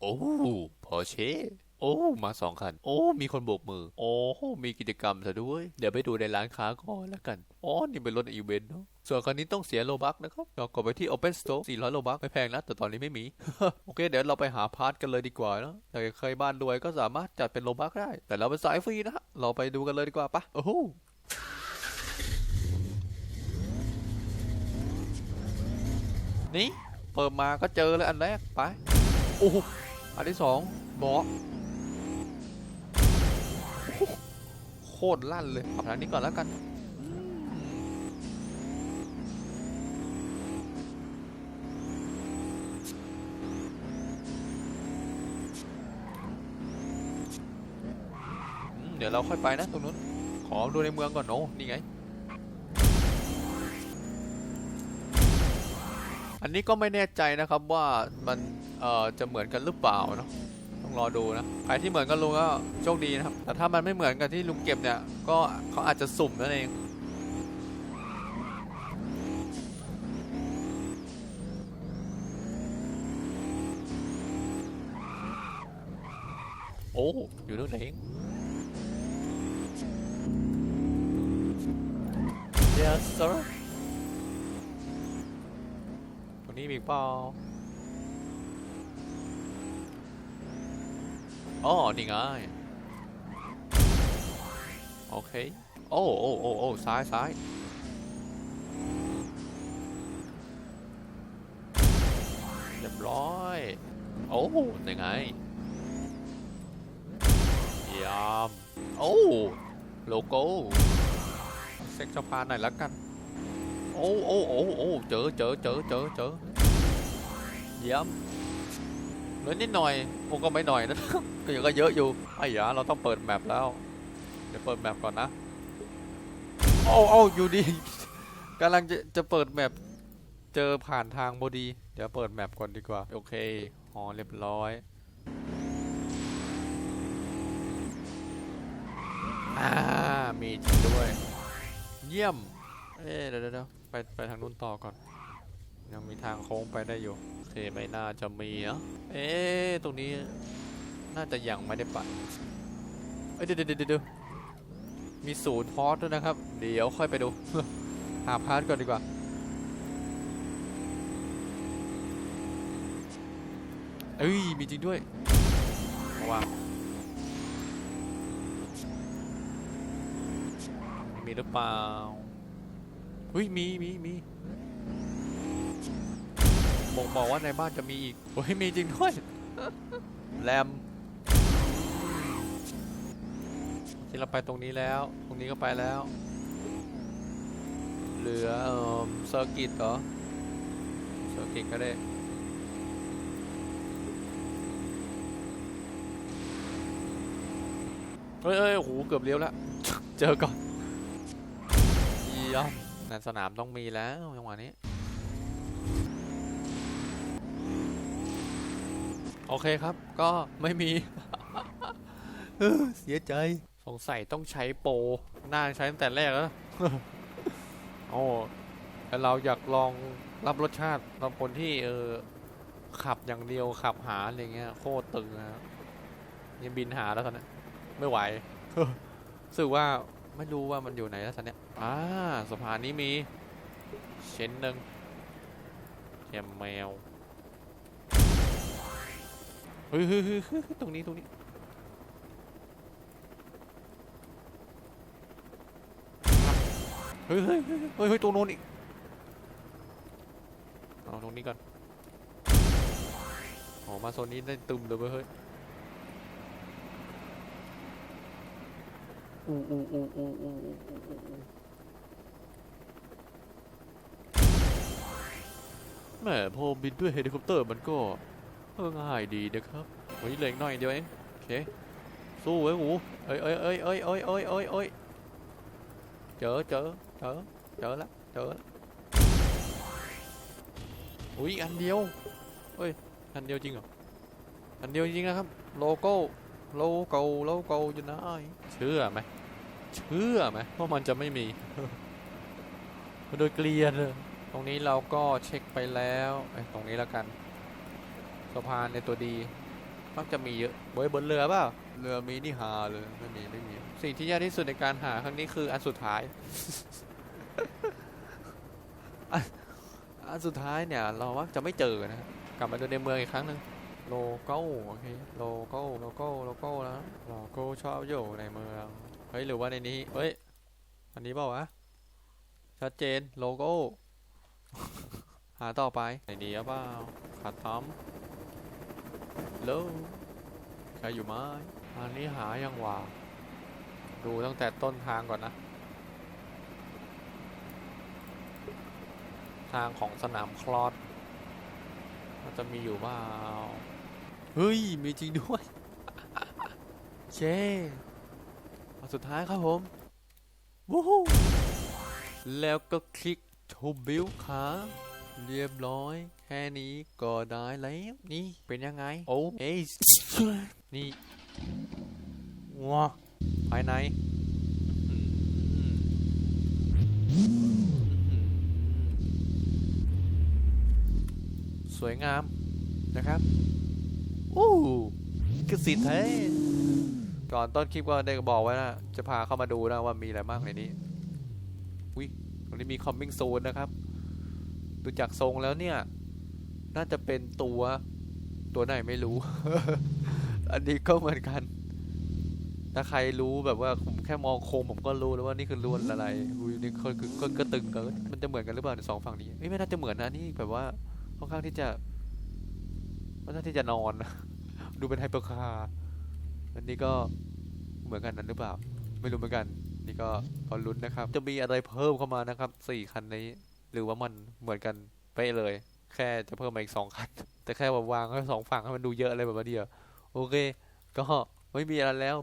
โอ้พอเช่โอ้มาสองคัน โอ้มีคนโบกมือ โอ้มีกิจกรรมซะด้วย เดี๋ยวไปดูในร้านค้าก่อนแล้วกันอ๋อนี่เป็นรถอีเวนต์เนาะส่วนคันนี้ต้องเสียโลบักนะครับเรากดไปที่ Open Store 400 โลบักไม่แพงนะ แต่ตอนนี้ไม่มี โอเค เดี๋ยวเราไปหาพาร์ทกันเลยดีกว่าเนาะถ้าใครบ้านรวยก็สามารถจัดเป็นโลบักได้ แต่เราเป็นสายฟรีนะเราไปดูกันเลยดีกว่าปะโอ้โหนี่เปิดมาก็เจอเลยอันแรกไปโอ้ อันที่สองบอ้โคตรลั่นเลยเอาทางนี้ก่อนแล้วกันเดี๋ยวเราค่อยไปนะตรงนู้น ขอดูในเมืองก่อนโน้นี่ไง อันนี้ก็ไม่แน่ใจนะครับว่ามันเอ่อจะเหมือนกันหรือเปล่าเนาะต้องรอดูนะใครที่เหมือนกันลุงก็โชคดีนะครับ แต่ถ้ามันไม่เหมือนกันที่ลุงเก็บเนี่ยก็เขาอาจจะสุ่มนั่นเองโอ้อยู่ตรงไหนเอง Yes sir ตรงนี้ มีอีกเปล่าอ๋อนี่ไงโอเค โอ้โอ้โอ้โอ้ซ้ายซ้ายเรียบร้อย โอ้ยังไงยี่ยมโอ้ โลโก้ เซ็กสะพาหน่อยละกัน โอ้โอ้โอ้โอ้เจอเจอเจอเจอเจอเยี่ยมเหลือนิดหน่อยผมก็ไม่หน่อยนะก็ยังก็เยอะอยู่ไอ้ยาเราต้องเปิดแมปแล้ว เดี๋ยวเปิดแมปก่อนนะโอ้โอ้อยู่ดีกำลังจะจะเปิดแมปเจอผ่านทางพอดี เดี๋ยวเปิดแมปก่อนดีกว่า โอเคอ๋อเรียบร้อยอ่ามีจริงด้วย เยี่ยม เอ๊ะเดี๋ยวเดี๋ยว ไปไปทางนู้นต่อก่อน ยังมีทางโค้งไปได้อยู่โอเคไม่น่าจะมีเนะเอ๊ะตรงนี้น่าจะยังไม่ได้ไปเอ้ยเดี๋ยวเดี๋ยวเดี๋ยวเดี๋ยวมีศูนย์พอร์ตด้วยนะครับ เดี๋ยวค่อยไปดู หาพาร์ทก่อนดีกว่าเอ้ย มีจริงด้วยว้าวมีหรือเปล่า เฮ้ยมีมีมีบอกบอกว่าในบ้านจะมีอีกโอ้ยมีจริงด้วยแรมที่เราไปตรงนี้แล้ว ตรงนี้ก็ไปแล้ว เหลือเอ่อเซอร์กิตเหรอเซอร์กิตก็ได้เฮ้ยเฮ้ยโอ้โหเกือบเลี้ยวแล้ว เจอก่อนเยี่ยม ในสนามต้องมีแล้วจังหวะนี้ โอเคครับก็ไม่มี เสียใจ สงสัยต้องใช้โปรน่าใช้ตั้งแต่แรกแล้วโอ้แต่เราอยากลองรับรสชาติบางคนที่เออขับอย่างเดียวขับหาอะไรเงี้ยโคตรตึงนะยังบินหาแล้วตอนนี้ไม่ไหวรู้สึกว่า ไม่รู้ว่ามันอยู่ไหนแล้วตอนเนี้ยอ่าสะพานนี้มีเชนหนึ่งแคมแมวเฮ้ยเฮ้ยเฮ้ยเฮ้ยตรงนี้ตรงนี้เฮ้ยเฮ้ยเฮ้ยเฮ้ยตรงโน้นอีกเอาตรงนี้ก่อนโอ้มาโซนนี้ได้ตึมเลยเว้ยเฮ้ย อูอูอูอู้อู้อู้อู้อู้แหมพอบินด้วยเฮลิคอปเตอร์มันก็ง่ายดีนะครับเฮ้ยเลืออีกหน่อยเดียวเองโอเคสู้เว้หูเอ้ยเอ้ยเอ้ยเอ้ยเอ้ยเอ้ยเอ้ยเอ้ยเจอเจอเจอเจอแล้วเจอล้วอุ้ยอันเดียวเฮ้ยอันเดียวจริงเหรออันเดียวจริงนะครับ โลโก้โลโก้โลโก้อยู่ไหนเชื่อไหม เชื่อไหมว่ามันจะไม่มี โดยเกลียนเลยตรงนี้เราก็เช็คไปแล้วเอ้ยตรงนี้แล้วกันสะพานในตัวดีมักจะมีเยอะบนบนเรือเปล่าเรือมีนี่หาเลยไม่มีไม่มีสิ่งที่ยากที่สุดในการหาครั้งนี้คืออันสุดท้ายอันอันสุดท้ายเนี่ยเรามักจะไม่เจอนะกลับมาดูในเมืองอีกครั้งหนึ่งโลโก้โอเคโลโก้โลโก้โลโก้แล้วโลโก้ชอบอยู่ในเมืองเฮ้ยหรือว่าในนี้เฮ้ย อันนี้เปล่าวะ ชัดเจนโลโก้ หาต่อไปไหนดีหรือเปล่าขัดทอมโลใครอยู่ไหมอันนี้หายังว่า ดูตั้งแต่ต้นทางก่อนนะ ทางของสนามคลอดมันจะมีอยู่เปล่า เฮ้ย มีจริงด้วย เช่ นสุดท้ายครับผมวู้ฮู้แล้วก็คลิกทูบิลค้าเรียบร้อย แค่นี้ก็ได้แล้วนี่เป็นยังไง โอ้เอ้ยนี่ว้าภายในสวยงามนะครับอู้คือสิทธิ์แท้ ก่อนต้นคลิปก็ได้บอกไว้นะจะพาเข้ามาดูนะว่ามีอะไรบ้างในนี้อุ้ยตรงนี้มี coming soon นะครับ ดูจากทรงแล้วเนี่ย น่าจะเป็นตัวตัวไหนไม่รู้ อันนี้ก็เหมือนกัน ถ้าใครรู้แบบว่าผมแค่มองโครงผมก็รู้แล้วว่านี่คือลวนอะไรอุ้ยนี่ก็คือก็ก็ตึงกินมันจะเหมือนกันหรือเปล่าในสองฝั่งนี้ไม่น่าจะเหมือนนะนี่แบบว่าค่อนข้างที่จะค่อนข้างที่จะนอน ดูเป็นไฮเปอร์คาร์ อันนี้ก็เหมือนกันนั้นหรือเปล่า ไม่รู้เหมือนกัน นี่ก็พอลุ้นนะครับ จะมีอะไรเพิ่มเข้ามานะครับสี่คันนี้ หรือว่ามันเหมือนกันไปเลย แค่จะเพิ่มมาอีกสองคัน แต่แค่ว่าวางให้สองฝั่งให้มันดูเยอะอะไรแบบนี้เดียวโอเค ก็ไม่มีอะไรแล้ว